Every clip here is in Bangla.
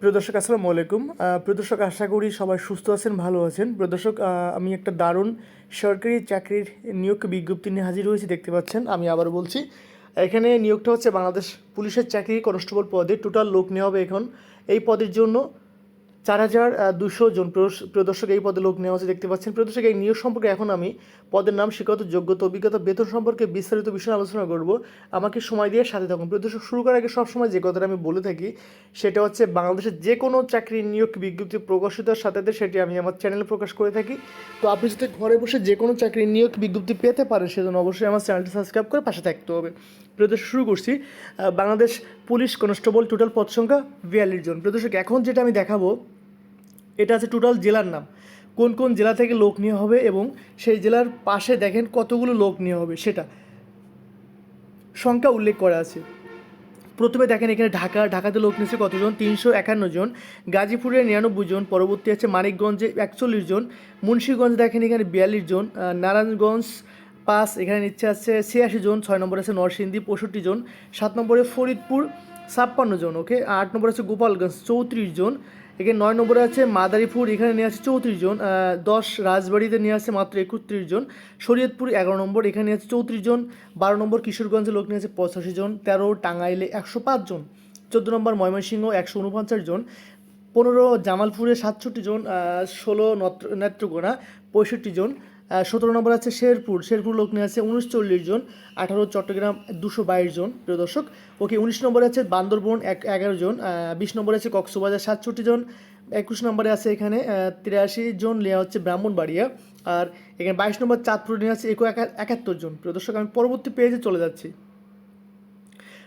প্রিয় দর্শক, আসসালামু আলাইকুম। প্রদর্শক আশা করি সবাই সুস্থ আছেন, ভালো আছেন। প্রদর্শক আমি একটা দারুণ সরকারি চাকরির নিয়োগ বিজ্ঞপ্তি নিয়ে হাজির হয়েছি, দেখতে পাচ্ছেন। আমি আবার বলছি, এখানে নিয়োগটা হচ্ছে বাংলাদেশ পুলিশের চাকরি কনস্টেবল পদে। টোটাল লোক নেওয়া হবে এখন। এই পদের জন্য চার হাজার দুশো জন প্রিয় এই পদে লোক নেওয়া হচ্ছে, দেখতে পাচ্ছেন। প্রদর্শক, এই নিয়োগ সম্পর্কে এখন আমি পদের নাম, শিক্ষাগত যোগ্যতা, অভিজ্ঞতা, বেতন সম্পর্কে বিস্তারিত বিষয়ে আলোচনা করব। আমাকে সময় দিয়ে সাথে থাকুন। প্রিয় দর্শক শুরু করার আগে সবসময় যে কথাটা আমি বলে থাকি, সেটা হচ্ছে বাংলাদেশের যে কোনো চাকরির নিয়োগ বিজ্ঞপ্তি প্রকাশিতের সাথে সেটি আমি আমার চ্যানেলে প্রকাশ করে থাকি। তো আপনি যদি ঘরে বসে যে কোনো চাকরির নিয়োগ বিজ্ঞপ্তি পেতে পারেন, সেজন্য অবশ্যই আমার চ্যানেলটি সাবস্ক্রাইব করে পাশে থাকতে হবে। প্রিয় দর্শক শুরু করছি। বাংলাদেশ পুলিশ কনস্টেবল টোটাল পদ সংখ্যা বিয়াল্লিশ জন। প্রদর্শক, এখন যেটা আমি দেখাবো এটা আছে টোটাল জেলার নাম। কোন কোন জেলা থেকে লোক নেওয়া হবে এবং সেই জেলার পাশে দেখেন কতগুলো লোক নেওয়া হবে সেটা। সংখ্যা উল্লেখ করা আছে। প্রথমে দেখেন এখানে ঢাকা, ঢাকাতে লোক নিয়েছে কতজন? তিনশো একান্ন জন। গাজীপুরে নিরানব্বই জন। পরবর্তী আছে মানিকগঞ্জে একচল্লিশ জন। মুন্সীগঞ্জ দেখেন এখানে বিয়াল্লিশ জন। নারায়ণগঞ্জ পাঁচ, এখানে নিচ্ছে আছে ছিয়াশি জন। ছয় নম্বর আছে নরসিংদী পঁয়ষট্টি জন। সাত নম্বরে ফরিদপুর ছাপ্পান্ন জন, ওকে? আট নম্বর আছে গোপালগঞ্জ চৌত্রিশ জন। এখানে নয় নম্বরে আছে মাদারীপুর, এখানে নিয়ে আসছে চৌত্রিশ জন। দশ রাজবাড়িতে নিয়ে আছে মাত্র একত্রিশ জন। শরীয়তপুর এগারো নম্বর, এখানে আছে চৌত্রিশ জন। বারো নম্বর কিশোরগঞ্জে লোক নিয়ে আছে পঁচাশি জন। তেরো টাঙ্গাইলে একশো পাঁচ জন। চোদ্দ নম্বর ময়মনসিংহ একশো উনপঞ্চাশ জন। পনেরো জামালপুরে সাতষট্টি জন। ষোলো নত্র- নেত্রকোনা পঁয়ষট্টি জন। সতেরো নম্বর আছে শেরপুর। শেরপুর লোক নিয়ে আছে উনচল্লিশ জন, আঠারো চট্টগ্রাম দুশো বাইশ জন, প্রিয় দর্শক। ওকে, উনিশ নম্বরে আছে বান্দরবন এক, এগারো জন বিশ নম্বরে আছে কক্সবাজার সাতষট্টি জন, একুশ নম্বরে আছে এখানে তিরাশি জন নেওয়া হচ্ছে ব্রাহ্মণবাড়িয়া। আর এখানে বাইশ নম্বর চাঁদপুর নিয়ে আছে একো একা- একাত্তর জন, প্রিয় দর্শক, আমি পরবর্তী পেজে চলে যাচ্ছি।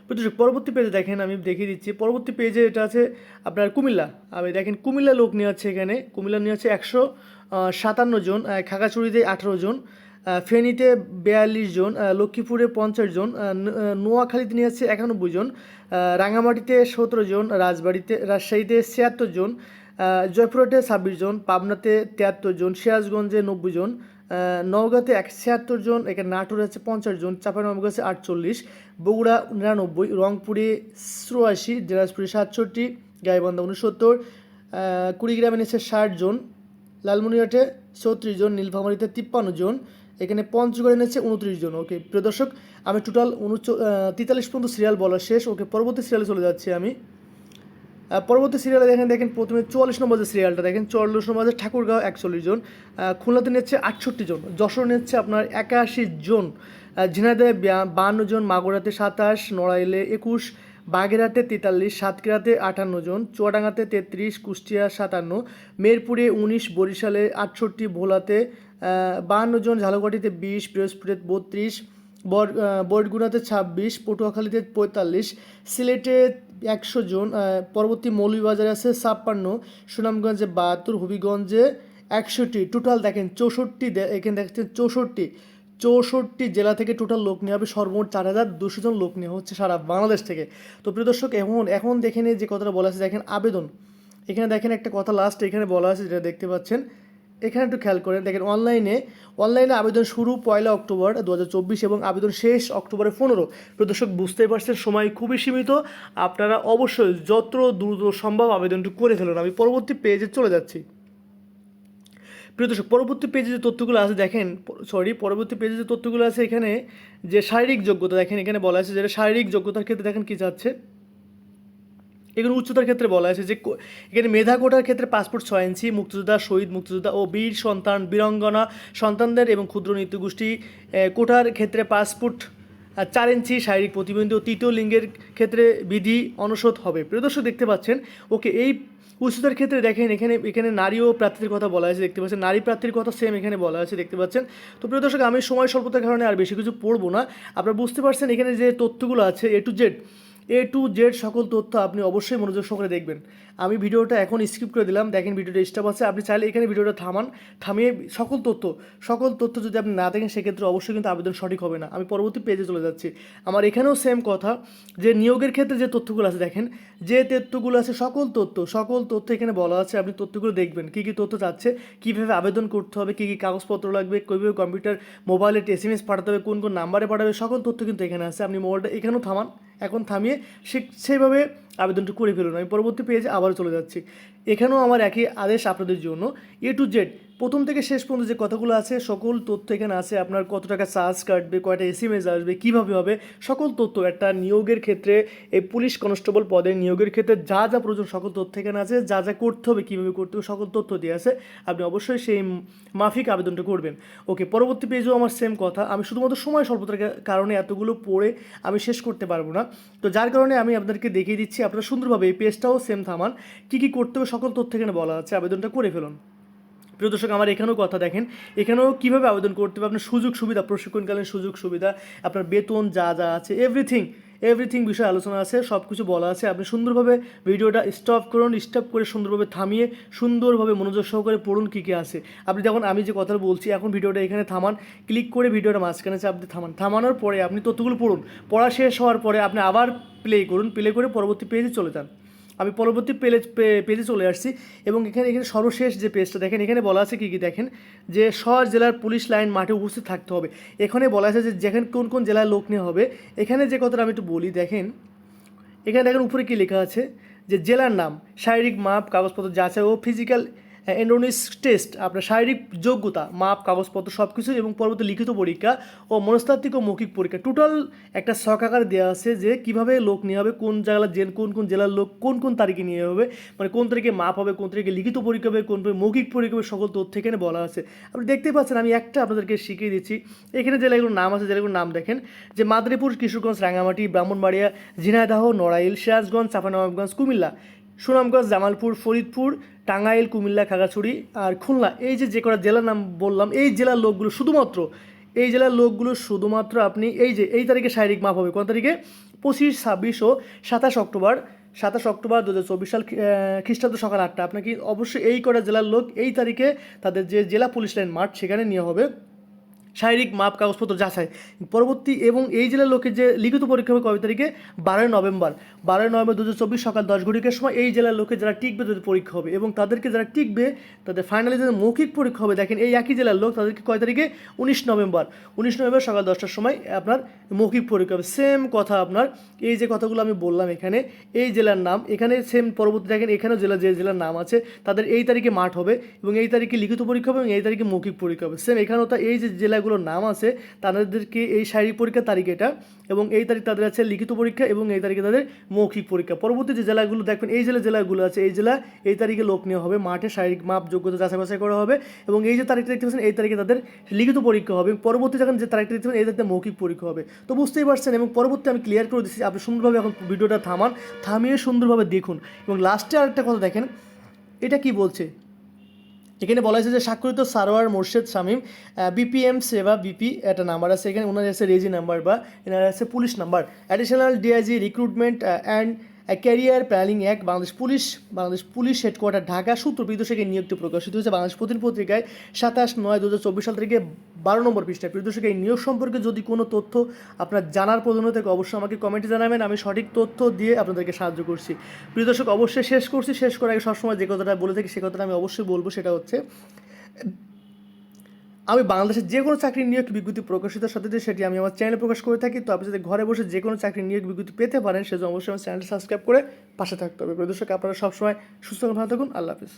প্রতিযোগ পরবর্তী পেজে দেখেন, আমি দেখিয়ে দিচ্ছি। পরবর্তী পেজে এটা আছে আপনার কুমিল্লা। আমি দেখেন কুমিল্লা লোক নিয়ে আছে এখানে, কুমিল্লা নিয়ে আছে একশো সাতান্ন জন আহ, খাগড়াছড়িতে আঠারো জন ফেনীতে বিয়াল্লিশ জন লক্ষ্মীপুরে পঞ্চাশ জন নোয়াখালীতে নিয়ে আছে একানব্বই জন রাঙামাটিতে সতেরো জন রাজবাড়িতে রাজশাহীতে ছিয়াত্তর জন জয়পুরহাটে ছাব্বিশ জন পাবনাতে তিয়াত্তর জন সিরাজগঞ্জে নব্বই জন নওগাঁতে এক ছিয়াত্তর জন এখানে নাটোরে আছে পঞ্চাশ জন চাঁপাইনবাবগঞ্জ আটচল্লিশ বগুড়া নিরানব্বই রংপুরে চুরাশি দিনাজপুরে সাতষট্টি গাইবান্ধা উনসত্তর কুড়িগ্রামে নিচ্ছে ষাট জন লালমনিরহাটে চৌত্রিশ জন, নীলফামারিতে তিপ্পান্ন জন, এখানে পঞ্চগড়ে নিচ্ছে উনত্রিশ জন। ওকে, প্রিয় দর্শক, আমি টোটাল উনচ তেতাল্লিশ পর্যন্ত সিরিয়াল বলা শেষ। ওকে, পরবর্তী সিরিয়ালে চলে যাচ্ছি আমি। পরবর্তী সিরিয়ালে দেখেন দেখেন, প্রথমে চুয়াল্লিশ নম্বর যে সিরিয়ালটা দেখেন, চুয়াল্লিশ নম্বর আছে ঠাকুরগাঁও একচল্লিশ জন খুলনাতে নিচ্ছে আটষট্টি জন, যশোর নিচ্ছে আপনার একাশি জন ঝিনাইদহে বান্ন জন, মাগুরাতে সাতাশ, নড়াইলে একুশ বাগেরহাটে তেতাল্লিশ, সাতক্ষীরাতে আটান্ন জন, চুয়াডাঙ্গাতে তেত্রিশ, কুষ্টিয়া সাতান্ন, মেরপুরে উনিশ, বরিশালে আটষট্টি, ভোলাতে বাহান্ন জন, ঝালকাঠিতে বিশ পিরোজপুরে বত্রিশ বরগুনাতে ছাব্বিশ, পটুয়াখালীতে পঁয়তাল্লিশ, সিলেটে একশো জন পরবর্তী মৌলভীবাজারে আছে ছাপ্পান্ন, সুনামগঞ্জে বাহাত্তর, হবিগঞ্জে একষট্টি, টোটাল দেখেন চৌষট্টি এখানে দেখছেন চৌষট্টি। চৌষট্টি জেলা থেকে টোটাল লোক নেওয়া হবে। সর্বমোট চার হাজার দুশো জন লোক নেওয়া হচ্ছে সারা বাংলাদেশ থেকে। তো প্রিয় দর্শক, এখন এখন দেখেন এই যে কথাটা বলা আছে। দেখেন আবেদন। এখানে দেখেন একটা কথা লাস্ট এখানে বলা আছে, যেটা দেখতে পাচ্ছেন। এখানে একটু খেয়াল করেন। দেখেন অনলাইনে অনলাইনে আবেদন শুরু পয়লা অক্টোবর দু হাজার চব্বিশ এবং আবেদন শেষ অক্টোবরের পনেরো। প্রদর্শক বুঝতেই পারছেন, সময় খুবই সীমিত। আপনারা অবশ্যই যত দ্রুত সম্ভব আবেদনটি করে ফেলুন। আমি পরবর্তী পেজে চলে যাচ্ছি। প্রিয় দর্শক, পরবর্তী পেজে যে তথ্যগুলো আছে, দেখেন সরি পরবর্তী পেজে যে তথ্যগুলো আছে এখানে যে শারীরিক যোগ্যতা, দেখেন, এখানে বলা আছে যেটা শারীরিক যোগ্যতার ক্ষেত্রে দেখেন কী যাচ্ছে? এখানে উচ্চতার ক্ষেত্রে বলা আছে যে এখানে মেধা কোটার ক্ষেত্রে পাসপোর্ট ছয় ইঞ্চি, মুক্তিযোদ্ধা, শহীদ মুক্তিযোদ্ধা ও বীর সন্তান, বীরাঙ্গনা সন্তানদের এবং ক্ষুদ্র নৃত্যগোষ্ঠী কোটার ক্ষেত্রে পাসপোর্ট চার ইঞ্চি শারীরিক প্রতিবন্ধী ও তৃতীয় লিঙ্গের ক্ষেত্রে বিধি অনুষদ হবে। প্রিয় দর্শক, দেখতে পাচ্ছেন? ওকে এই উচ্চতার ক্ষেত্রে দেখেন, এখানে এখানে নারী ও প্রার্থীর কথা বলা হয়েছে, দেখতে পাচ্ছেন। নারী প্রার্থীর কথা সেম এখানে বলা হয়েছে, দেখতে পাচ্ছেন। তো প্রিয় দর্শক, আমি সময় স্বল্পতার কারণে আর বেশি কিছু পড়ব না। আপনারা বুঝতে পারছেন এখানে যে তথ্যগুলো আছে A to Z A to Z সকল তথ্য আপনি অবশ্যই মনোযোগ সহকারে দেখবেন। আমি ভিডিওটা এখন স্কিপ করে দিলাম। দেখেন ভিডিওটা স্টাপ আছে। আপনি চাইলে এখানে ভিডিওটা থামান, থামিয়ে সকল তথ্য সকল তথ্য যদি আপনি না দেখেন, সেক্ষেত্রে অবশ্যই কিন্তু আবেদন সঠিক হবে না। আমি পরবর্তী পেজে চলে যাচ্ছি। আমার এখানেও সেম কথা, যে নিয়োগের ক্ষেত্রে যে তথ্যগুলো আছে, দেখেন, যে তথ্যগুলো আছে, সকল তথ্য সকল তথ্য এখানে বলা আছে। আপনি তথ্যগুলো দেখবেন, কী কী তথ্য চাচ্ছে কীভাবে আবেদন করতে হবে, কী কী কাগজপত্র লাগবে, কীভাবে কম্পিউটার মোবাইলে এস এম এস পাঠাতে হবে, কোন কোন নাম্বারে পাঠাবে, সকল তথ্য কিন্তু এখানে আছে। আপনি মোবাইলটা এখানেও থামান, এখন থামিয়ে সেইভাবে আবেদনটা করে ফেলুন। আমি পরবর্তী পেজে আবার চলে যাচ্ছি। এখানেও আমার একই আদেশ আপনাদের জন্য। এ টু জেড প্রথম থেকে শেষ পর্যন্ত যে কথাগুলো আছে, সকল তথ্য এখানে আছে, আপনার কত টাকা চার্জ কাটবে, কয়টা এস এম এস আসবে, কীভাবে হবে, সকল তথ্য, একটা নিয়োগের ক্ষেত্রে এই পুলিশ কনস্টেবল পদের নিয়োগের ক্ষেত্রে যা যা প্রয়োজন, সকল তথ্য এখানে আছে, যা যা করতে হবে, কীভাবে করতে হবে, সকল তথ্য দিয়ে আছে, আপনি অবশ্যই সেই মাফিক আবেদনটা করবেন। ওকে, পরবর্তী পেজেও আমার সেম কথা, আমি শুধুমাত্র সময় স্বল্পতার কারণে এতগুলো পড়ে আমি শেষ করতে পারব না। তো যার কারণে আমি আপনাদেরকে দেখিয়ে দিচ্ছি, আপনারা সুন্দরভাবে এই পেজটাও সেম থামান, কী কী করতে হবে, সকল তথ্য এখানে বলা আছে, আবেদনটা করে ফেলুন। প্রিয় দর্শক, আমার এখানেও কথা দেখেন। এখানেও কীভাবে আবেদন করতে হবে? আপনার সুযোগ সুবিধা, প্রশিক্ষণকালীন সুযোগ সুবিধা, আপনার বেতন যা যা আছে এভরিথিং এভরিথিং বিষয়ে আলোচনা আছে সব কিছু বলা আছে। আপনি সুন্দরভাবে ভিডিওটা স্টপ করুন স্টপ করে সুন্দরভাবে থামিয়ে, সুন্দরভাবে মনোযোগ সহকারে পড়ুন কী কী আছে। আপনি যখন আমি যে কথাটা বলছি, এখন ভিডিওটা এখানে থামান ক্লিক করে ভিডিওটা মাঝখানে চাপ দিয়ে থামান। থামানোর পরে আপনি তথ্যগুলো পড়ুন। পড়া শেষ হওয়ার পরে আপনি আবার প্লে করুন। প্লে করে পরবর্তী পেজে চলে যান। আমি পরবর্তী পেলে পেজে চলে আসছি এবং এখানে এখানে সর্বশেষ যে পেজটা দেখেন, এখানে বলা আছে কী কী দেখেন? যে শহর জেলার পুলিশ লাইন মাঠে উপস্থিত থাকতে হবে। এখানে বলা আছে যে যেখানে কোন কোন জেলার লোক নিয়ে হবে। এখানে যে কথাটা আমি একটু বলি, দেখেন, এখানে দেখেন উপরে কী লেখা আছে? যে জেলার নাম, শারীরিক মাপ, কাগজপত্র যাচাই ও ফিজিক্যাল এন্ডোনিস টেস্ট আপনার শারীরিক যোগ্যতা, মাপ, কাগজপত্র সব কিছু এবং পরবর্তী লিখিত পরীক্ষা ও মনস্তাত্ত্বিক ও মৌখিক পরীক্ষা। টোটাল একটা শখ সকাকার দেওয়া আছে যে কীভাবে লোক নিয়ে হবে, কোন জেলার জেল, কোন কোন জেলার লোক, কোন কোন তারিখে নিয়ে হবে মানে কোন তারিখে মাপ হবে, কোন তারিখে লিখিত পরীক্ষা হবে, কোন মৌখিক পরীক্ষা হবে, সকল তথ্য এখানে বলা আছে। আপনি দেখতে পাচ্ছেন আমি একটা আপনাদেরকে শিখিয়ে দিচ্ছি। এখানে জেলাগুলোর নাম আছে জেলাগুলোর নাম দেখেন। যে মাদারীপুর, কিশোরগঞ্জ রাঙামাটি ব্রাহ্মণবাড়িয়া, ঝিনাইদহ, নড়াইল, সিরাজগঞ্জ চাঁপানবাবগঞ্জ কুমিল্লা, সুনামগঞ্জ, জামালপুর, ফরিদপুর টাঙ্গাইল, কুমিল্লা খাগড়াছড়ি আর খুলনা, এই যে যে কটা জেলার নাম বললাম, এই জেলার লোকগুলো শুধুমাত্র, এই জেলার লোকগুলো শুধুমাত্র আপনি এই যে, এই তারিখে শারীরিক মাপ হবে। কোন তারিখে? পঁচিশ, ছাব্বিশ ও সাতাশ অক্টোবর। সাতাশ অক্টোবর দু চব্বিশ সাল খ্রিস্টাব্দ সকাল আটটা। আপনাকে অবশ্যই এই কটা জেলার লোক এই তারিখে তাদের যে জেলা পুলিশ লাইন মাঠ সেখানে নিয়ে হবে। শারীরিক মাপ কাগজপত্র যাচাই। পরবর্তী এবং এই জেলার লোকের যে লিখিত পরীক্ষা হবে কবে তারিখে? বারোই নভেম্বর। বারোই নভেম্বর দু চব্বিশ সকাল দশ ঘটিকার সময় এই জেলার লোকে যারা টিকবে তাদের পরীক্ষা হবে এবং তাদেরকে যারা টিকবে তাদের ফাইনালি যাদের মৌখিক পরীক্ষা হবে। দেখেন এই একই জেলার লোক তাদেরকে কয় তারিখে? উনিশ নভেম্বর। উনিশ নভেম্বর সকাল দশটার সময় আপনার মৌখিক পরীক্ষা হবে। সেম কথা আপনার, এই যে কথাগুলো আমি বললাম এখানে, এই জেলার নাম, এখানে সেম পরবর্তী দেখেন এখানেও জেলা যে জেলার নাম আছে, তাদের এই তারিখে মাঠ হবে এবং এই তারিখে লিখিত পরীক্ষা হবে এবং এই তারিখে মৌখিক পরীক্ষা হবে। সেম এখানেও তা এই যে জেলাগুলোর নাম আছে, তাদেরকে এই শারীরিক পরীক্ষার তারিখ এটা এবং এই তারিখ তাদের আছে লিখিত পরীক্ষা এবং এই তারিখে তাদের মৌখিক পরীক্ষা। পরবর্তী যে জেলাগুলো, দেখবেন এই জেলা জেলাগুলো আছে, এই জেলা এই তারিখে লোক নেওয়া হবে, মাঠে শারীরিক মাপ যোগ্যতা যাচাই বাছাই করা হবে এবং এই যে তারিখটা দেখতে পাচ্ছেন, এই তারিখে তাদের লিখিত পরীক্ষা হবে পরবর্তী যখন যে তারিখটা দেখতে পাচ্ছেন, এই তারিখে মৌখিক পরীক্ষা হবে। তো বুঝতেই পারছেন এবং পরবর্তী আমি ক্লিয়ার করে দিচ্ছি, আপনি সুন্দরভাবে এখন ভিডিওটা থামান, থামিয়ে সুন্দরভাবে দেখুন এবং লাস্টে আরেকটা কথা দেখেন, এটা কি বলছে? এখানে বলা হয়েছে যে স্বাক্ষরিত সারোয়ার মোর্শেদ শামীম বিপিএম সেবা বিপি একটা নাম্বার আছে। এখানে ওনার আছে রেজি নাম্বার বা এনার আছে police number. Additional DIG recruitment and career planning এক Bangladesh police Bangladesh police headquarter Dhaka, সূত্র বিদর্শকের নিয়োগটি প্রকাশিত হয়েছে বাংলাদেশ প্রতিদিন পত্রিকায় সাতাশ নয় দু হাজার চব্বিশ সাল থেকে বারো নম্বর পৃষ্ঠায়। প্রিয়দর্শকের এই নিয়োগ সম্পর্কে যদি কোনো তথ্য আপনার জানার প্রয়োজন থাকে অবশ্যই আমাকে কমেন্টে জানাবেন। আমি সঠিক তথ্য দিয়ে আপনাদেরকে সাহায্য করছি। প্রিয় দর্শক অবশ্যই শেষ করছি। শেষ করার আগে সবসময় যে কথাটা বলে থাকি, সে কথাটা আমি অবশ্যই বলব। সেটা হচ্ছে আমি বাংলাদেশের যে কোনো চাকরি নিয়োগ বিজ্ঞপ্তি প্রকাশিত সাথে সেটি আমি আমার চ্যানেলে প্রকাশ করে থাকি। তো আপনি যদি ঘরে বসে যে কোনো চাকরি নিয়োগ বিজ্ঞপ্তি পেতে পারেন, সেজন্য অবশ্যই আমার চ্যানেলটি সাবস্ক্রাইব করে পাশে থাকতে হবে। প্রিয় দর্শক, আপনারা সবসময় সুস্থ ভালো থাকুন। আল্লাহ হাফিজ।